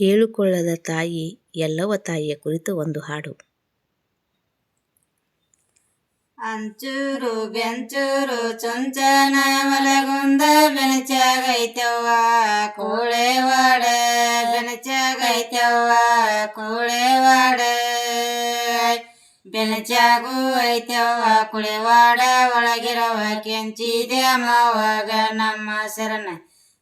ಏಳುಕೊಳ್ಳದ ತಾಯಿ ಎಲ್ಲವ ತಾಯಿಯ ಕುರಿತು ಒಂದು ಹಾಡು. ಅಂಚೂರು, ಬೆಂಚೂರು, ಚುಂಚನ ಮಲಗುಂದ ಬೆನಚಾಗೈತವ್ವ ಕೂಳೆವಾಡ ಬೆನಚಾಗೈತವ್ವ ಕೂಳೆವಾಡ ಬೆನಚಾಗು ಐತವ್ವ ಕುಳೆವಾಡ ಒಳಗಿರವ ಕೆಂಚಿದೆ ಮಾವಾಗ ನಮ್ಮ ಶರಣ.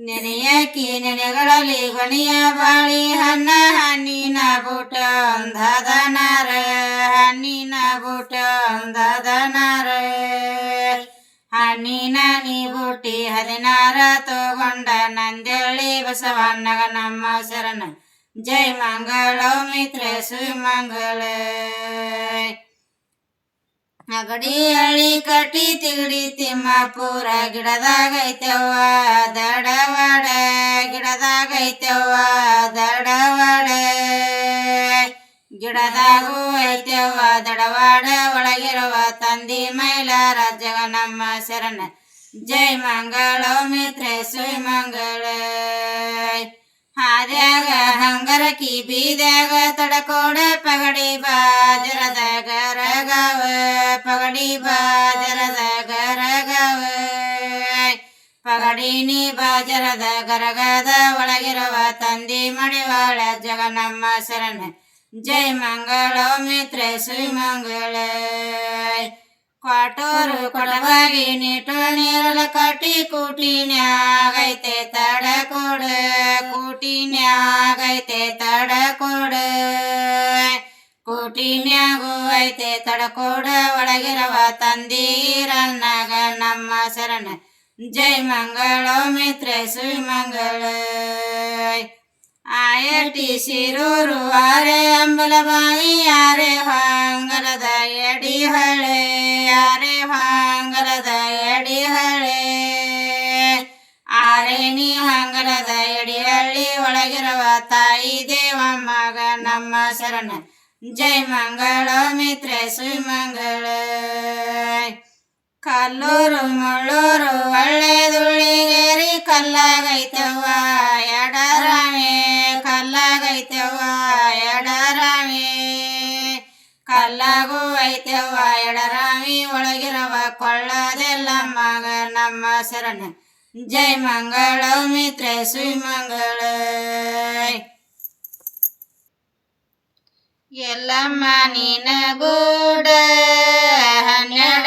ನೆನೆಯಕಿ ನೆನೆಗಳಲ್ಲಿ ಗೊನೆಯ ಬಾಳಿ ಹಣ್ಣ, ಹಣ್ಣಿನ ಬೂಟ, ಅಂದದ ನಾರ ಹಣ್ಣಿನ ಬೂಟ, ಅಂದದ ನಾರ ಹಣ್ಣಿನ ನೀ ಬೂಟಿ ಹದಿನಾರ ತಗೊಂಡ ನಂದಳ್ಳಿ ಬಸವಣ್ಣಗ ನಮ್ಮ ಶರಣ. ಜೈ ಮಂಗಳ ಮಿತ್ರ, ಸುಮಂಗಳ. ಅಗಡಿ ಕಟಿ ಕಟ್ಟಿ ತಿಗಡಿ ತಿಮ್ಮಾಪುರ ಗಿಡದಾಗೈತವ್ವ, ದಡವಾಡ ಗಿಡದಾಗೈತವ್ವ, ದಡವಾಡ ಗಿಡದಾಗೂ ಐತವ್ವ ದಡವಾಡ ಒಳಗಿರುವ ತಂದಿ ಮೈಲಾರ ಜಗ ನಮ್ಮ ಶರಣ. ಜೈ ಮಂಗಳ, ಮಿತ್ರ ಸುಮಂಗಳ ಹಾದ್ಯಾಗ ಹಂಗರಕಿ ಬೀದ್ಯಾಗ ತಡಕೋಡ ಪಗಡಿ ಬಾಜರದ ಗರಗವ ಪಗಡಿ ಬಾಜರದ ಗರಗವ ಪಗಡಿನಿ ಬಾಜರದ ಗರಗದ ಒಳಗಿರುವ ತಂದಿ ಮಡಿವಾಳ ಜಗ ನಮ್ಮ ಶರಣ ಜೈ ಮಂಗಳ ಮಿತ್ರ ಸುಮಂಗಳ ಕ್ವಾಟೋರು ಕೊಡವಾಗಿ ನೀಟು ನೀರಲ ಕಟ್ಟಿ ಕೂಟಿನ್ಯಾಗೈತೆ ತಡ ಕೊಡ ಕೂಟಿನ್ಯಾಗೈತೆ ತಡ ಕೊಡ ಕೂಟಿನ್ಯಾಗು ಐತೆ ತಡ ಕೊಡ ಒಳಗಿರವ ತಂದೀರನ್ನಾಗ ನಮ್ಮ ಶರಣ ಜೈ ಮಂಗಳ ಮಿತ್ರ ಆಯಟಿ ಶಿರೂರು ಆರೆ ಅಂಬಲಬಾಯಿ ಯಾರೆ ಹಾಂಗಲದ ಎಡಿ ಹಳೆ ಯಾರೆ ಹಾಂಗಲದ ಎಡಿ ಹಳೆ ಆರೇಣಿ ಹಾಂಗಲದ ಎಡಿ ಹಳ್ಳಿ ಒಳಗಿರುವ ತಾಯಿ ದೇವಮ್ಮಗ ನಮ್ಮ ಶರಣ. ಜೈ ಮಂಗಳ ಮಿತ್ರ ಸುಮಂಗಳ ಕಲ್ಲೂರು ಮುಳ್ಳೂರು ಒಳ್ಳೆದುಳ್ಳಿಗೇರಿ ಕಲ್ಲಾಗೈತವ್ವ ಐತವ್ವ ಎಡರಾಮಿ ಒಳಗಿರವ ಕೊಳ್ಳದೆಲ್ಲ ಮಗ ನಮ್ಮ ಶರಣ ಜೈ ಮಂಗಳ ಮಿತ್ರ ಸುಮಂಗಳ ಎಲ್ಲಮ್ಮ ನಿನ ಗೂಡ ಹನ್ನೆರಡ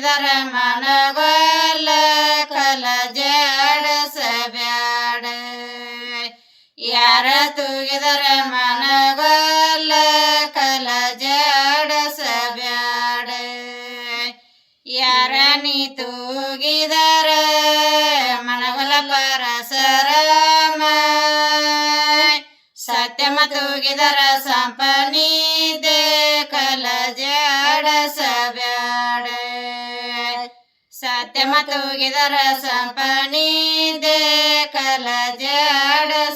ತೂಗಿದರ ಮನಗೊಲ್ಲ ಕಲ ಜಡಸಬ್ಯಾಡ ಯಾರ ತೂಗಿದರ ಮನಗೊಲ್ಲ ಕಲ ಜಡಸಬ್ಯಾಡ ಯಾರ ನೀ ತೂಗಿದರ ಮನಗೊಲ ಪರಸರಮ ಸತ್ಯಮ ತೂಗಿದರ ಸಂಪನಿದೆ ಸತ್ಯಮ ತೂಗಿದರ ಸಂಪನಿದೆ ಕಲ ಜಡಸಬ್ಯಾಡ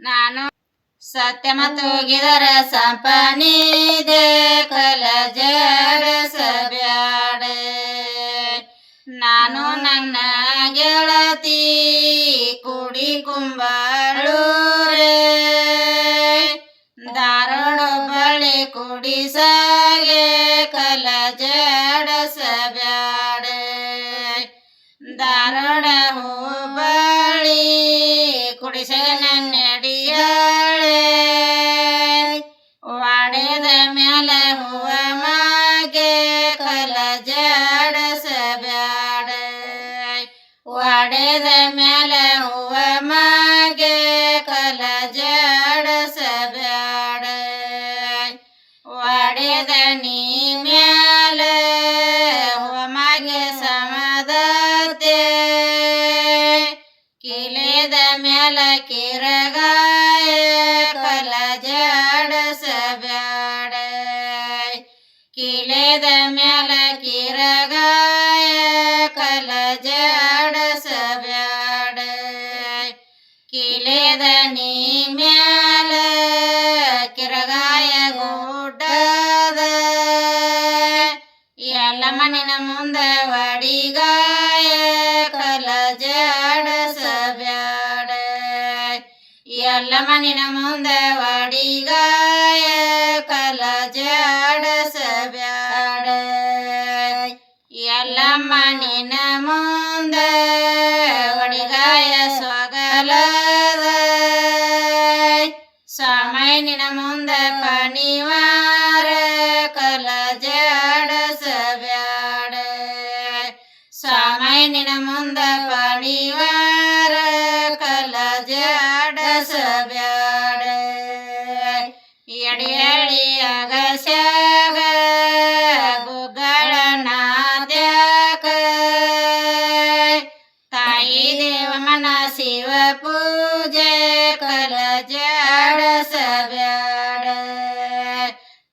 ನಾನು ಸತ್ಯಮ ತೂಗಿದರ ಸಂಪನಿದೆ ಕಲ ಜಡಸಬ್ಯಾಡ ನಾ ನಾನು ನನ್ನ ಗೆಳತಿ ಕುಡಿ ಕುಂಬಳೂರೇ 哎呀！ಕಿಲೆದ ಮ್ಯಾಲ ಕಿರಗಾಯ ಕಲ ಜಾಡಸಬ್ಯಾಡ ಕಿಲೆದ ಮ್ಯಾಲ ಕಿರಗಾಯ ಕಲ ಜಾಡಸಬ್ಯಾಡ ಕಿಲೆದ ನೀ ಜಡಸಬ್ಯಾಡ ಎಲ್ಲ ಮನಿನ ಮುಂದ ವಡಿಗಾಯ ಕಲ ಜಡಸಬ್ಯಾಡ ಎಲ್ಲ ಮನಿನ ಮುಂದ ವಡಿಗಾಯ ಸ್ವಗಲದ ಸಾಮೈನಿನ ಮುಂದ ಪಣಿವಾರ ಕಲ ಜಡಸಬ್ಯಾಡ ಸಾಮೈನಿನ ಮುಂದ ശാഗശാഗ ഗുഗണനാദ്യക തായി ദേവമന ശിവ പൂജ കല ജാട സവ്യാട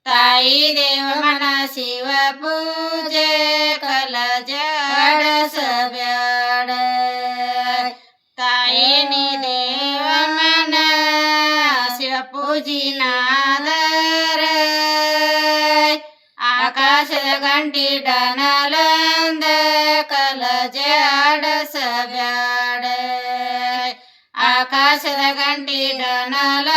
തായി ദേവമന ശിവ പൂജ കല ജാട സ ಗಂಟಿ ಡನಲಂದ ಕಲ ಜಡಸಬ್ಯಾಡ ಆಕಾಶದ ಗಂಟಿ ಡನಲಂದ